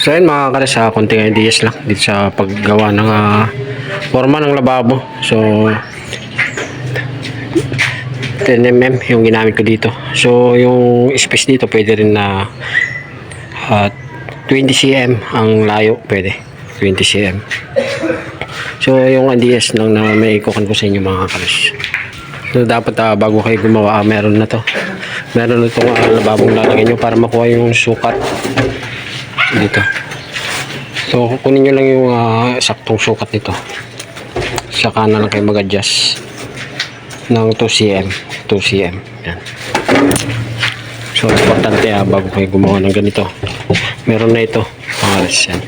So yun mga kares, sa konting ideas lang dito sa paggawa ng ah, forma ng lababo. So 10mm yung ginamit ko dito. So yung space dito pwede rin na ah, 20 cm ang layo pwede. 20 cm. So yung ideas lang na may ikukan ko sa inyo mga kares. So dapat ah, bago kayo gumawa, ah, meron na to. Meron na itong ah, lababong lalagyan nyo para makuha yung sukat dito. So, kukunin nyo lang yung ah, saktong sukat nito. Saka na lang kayo mag-adjust ng 2 cm. 2 cm. Yan. So, importante ah, bago kayo gumawa ng ganito. Meron na ito. Pangalas yan.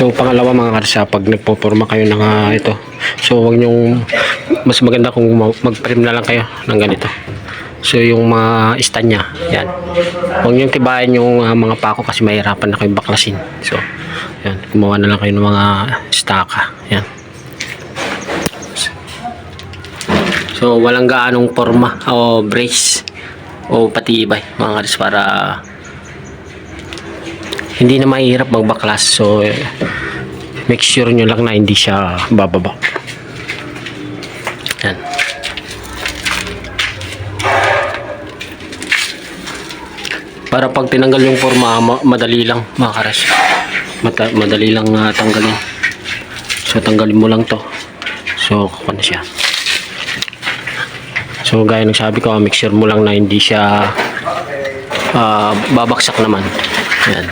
So, pangalawa mga karsa, pag nagpo-forma kayo ng ah, ito. So, wag nyong mas maganda kung ma- mag-frame na lang kayo ng ganito. So yung mga stand niya, yan. Huwag niyong tibayan yung ah, mga pako kasi mahirapan na kayong baklasin. So, yan. Gumawa na lang kayo ng mga staka. Yan. So, walang gaanong forma o brace o patibay mga karis para hindi na mahirap magbaklas. So, eh, make sure nyo lang na hindi siya bababa. Para pag tinanggal yung forma, ma- madali lang mga karas. Mata- madali lang ah, tanggalin. So tanggalin mo lang to. So kuha na siya. So gaya ng sabi ko, ah, make sure mo lang na hindi siya ah, babaksak naman. Yan.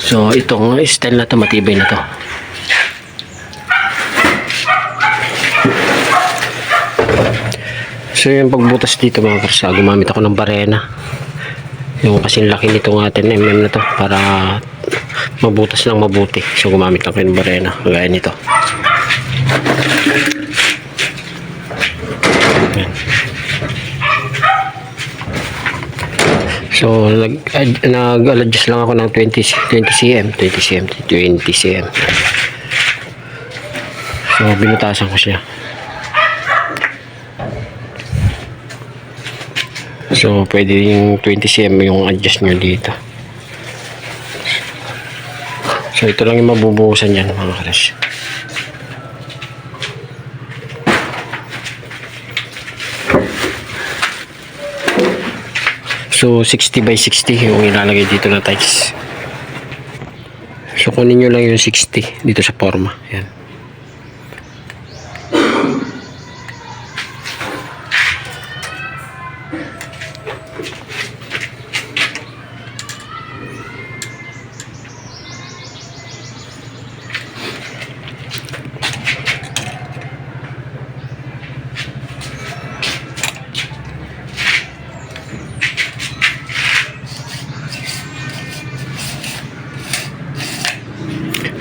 So itong style na to matibay na to. So yung pagbutas dito mga karsa, gumamit ako ng barena. Yung kasing laki nitong atin mm na to para mabutas lang mabuti. So gumamit kayo ng barena, kagaya nito. So nag ad- nag-adjust lang ako ng 20 20 cm, 20 cm, 20 cm. So binutasan ko siya. So, pwede yung 20 cm yung adjust nyo dito. So, ito lang yung mabubuhusan yan, mga karas. So, 60 by 60 yung ilalagay dito na tiles. So, kunin nyo lang yung 60 dito sa forma. Yan.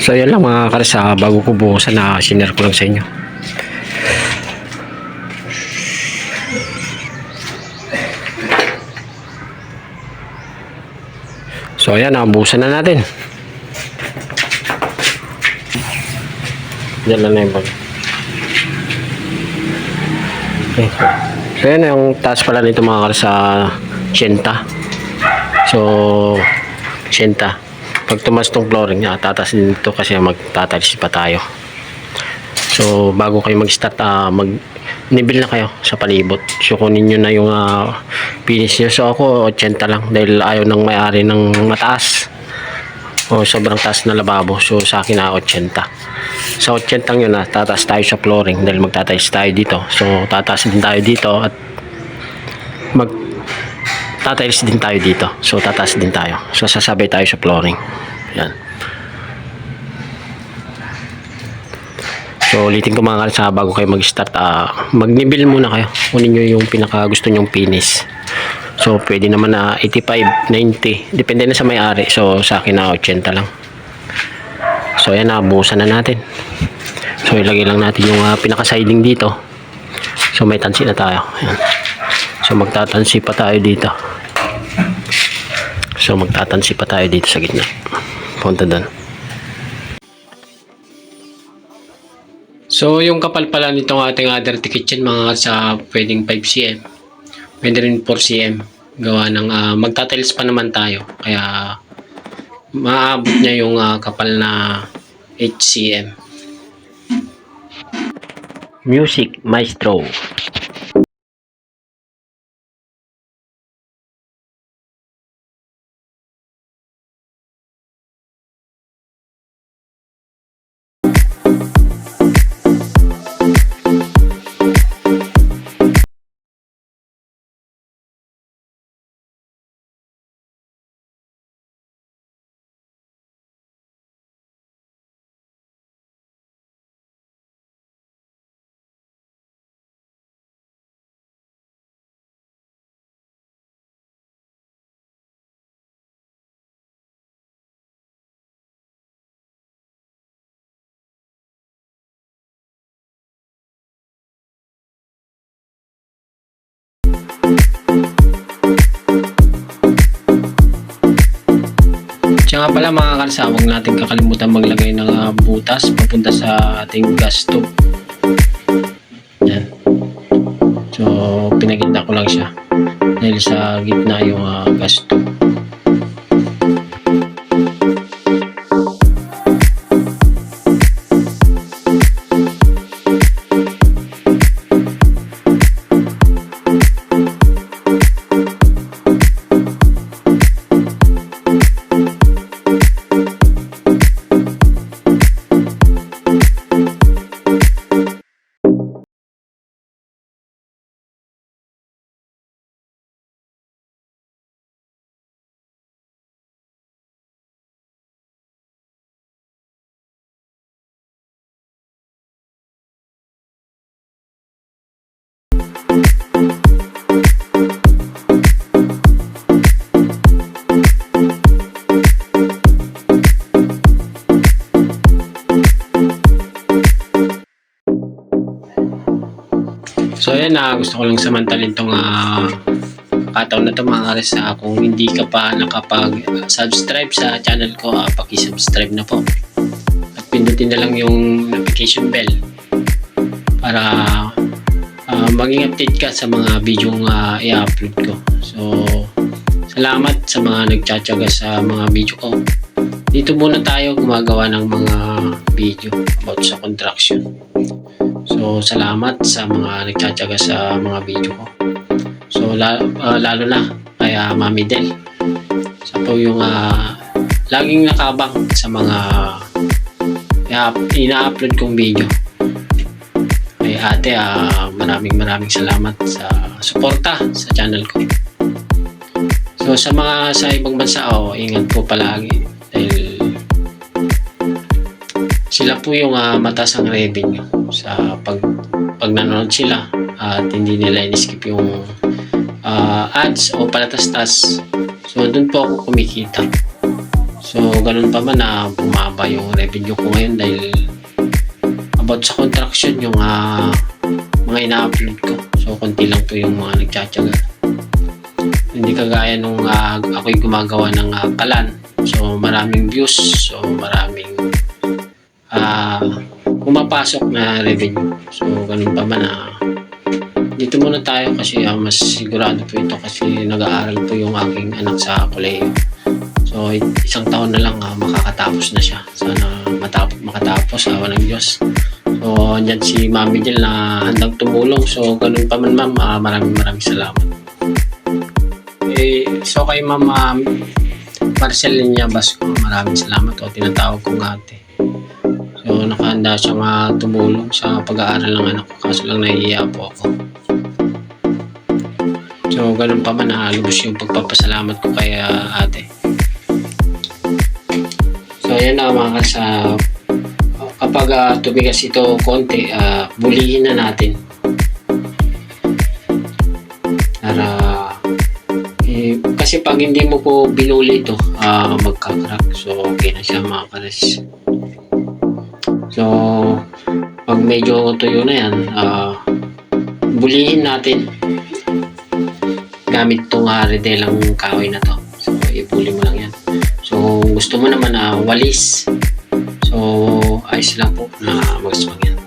So yan lang mga karasa bago ko buhusan na sinare ko lang sa inyo. So ayan, nabuhusan na natin. Diyan lang na yung bag. Okay. So yan yung taas pala nito mga karasa Sienta. So, Sienta pag tumas tong flooring niya, tatas din ito kasi magtatalis pa tayo. So, bago kayo mag-start, ah, mag nibil na kayo sa palibot. So, kunin nyo na yung ah, finish nyo. So, ako, 80 lang dahil ayaw ng may-ari ng mataas. O, sobrang taas na lababo. So, sa akin na 80. Sa 80 yun na, tataas tayo sa flooring dahil magtatalis tayo dito. So, tataas din tayo dito at mag tatiles din tayo dito. So, tataas din tayo. So, sasabay tayo sa flooring. Yan. So, ulitin ko mga kalsa bago kayo mag-start. ah mag-nibil muna kayo. Kunin nyo yung pinaka gusto nyong finish. So, pwede naman na 85, 90. Depende na sa may-ari. So, sa akin na 80 lang. So, ayan na. Buhusan na natin. So, ilagay lang natin yung ah, pinaka-siding dito. So, may tansi na tayo. Ayan. So, magtatansi pa tayo dito. So magtatansi pa tayo dito sa gitna. Punta doon. So yung kapal pala nitong ating other kitchen mga sa pwedeng 5 cm. Pwede rin 4 cm. Gawa ng uh, magtatiles pa naman tayo. Kaya maabot niya yung ah, kapal na HCM. Music Maestro. Tsaka pala mga kalsa, huwag natin kakalimutan maglagay ng ah, butas papunta sa ating gas stove. Yan. So, pinagitna ko lang siya. Dahil sa gitna yung ah, gas stove. So ayan na, gusto ko lang samantalin tong uh, kataon na to mga kares ah, kung hindi ka pa nakapag-subscribe sa channel ko, uh, paki-subscribe na po. At pindutin na lang yung notification bell para ah, maging update ka sa mga video uh, i-upload ko. So, salamat sa mga nagtsatsaga sa mga video ko. Dito muna tayo gumagawa ng mga video about sa contraction. So, salamat sa mga nagtsatsaga sa mga video ko. So, la- ah, lalo na kay ah, Mami Del. Siya po yung ah, laging nakabang sa mga uh, ina-upload kong video. Ate, ah, maraming maraming salamat sa suporta sa channel ko. So, sa mga sa ibang bansa, oh, ingat po palagi. Dahil sila po yung uh, mataas ang revenue sa pag pag nanonood sila at hindi nila in-skip yung ah, ads o palatastas. So, doon po ako kumikita. So, ganun pa man na bumaba yung revenue ko ngayon dahil about sa contraction yung ah, mga ina-upload ko. So, konti lang po yung mga nagtsatsaga. Hindi kagaya nung ah, ako'y gumagawa ng ah, kalan. So, maraming views. So, maraming ah pumapasok na revenue. So, ganun pa man na dito muna tayo kasi ah, mas sigurado po ito kasi nag-aaral po yung aking anak sa koleyo. So, isang taon na lang ah, makakatapos na siya. Sana matapos, makatapos, awa ng Diyos. So, andyan si Mami Del na handang tumulong. So, ganun pa man ma'am, ah, maraming maraming salamat. Eh, so kay Ma'am um, Marcelina Basco, maraming salamat o tinatawag kong ate. So, nakahanda siyang uh, tumulong sa pag-aaral ng anak ko kaso lang nahihiya po ako. So, ganun pa man, uh, lubos yung pagpapasalamat ko kay uh, ate. So, ayan na mga kalsa. Kapag uh, tumigas ito konti, uh, bulihin na natin. Para, eh, kasi pag hindi mo po binuli ito, uh, magkakrak. So, okay na siya mga kalas. So, pag medyo tuyo na yan, ah, bulihin natin gamit itong uh, kahoy na to. So, ibuli mo lang yan. So, gusto mo naman na walis. So, ayos lang po na uh, magsukan yan.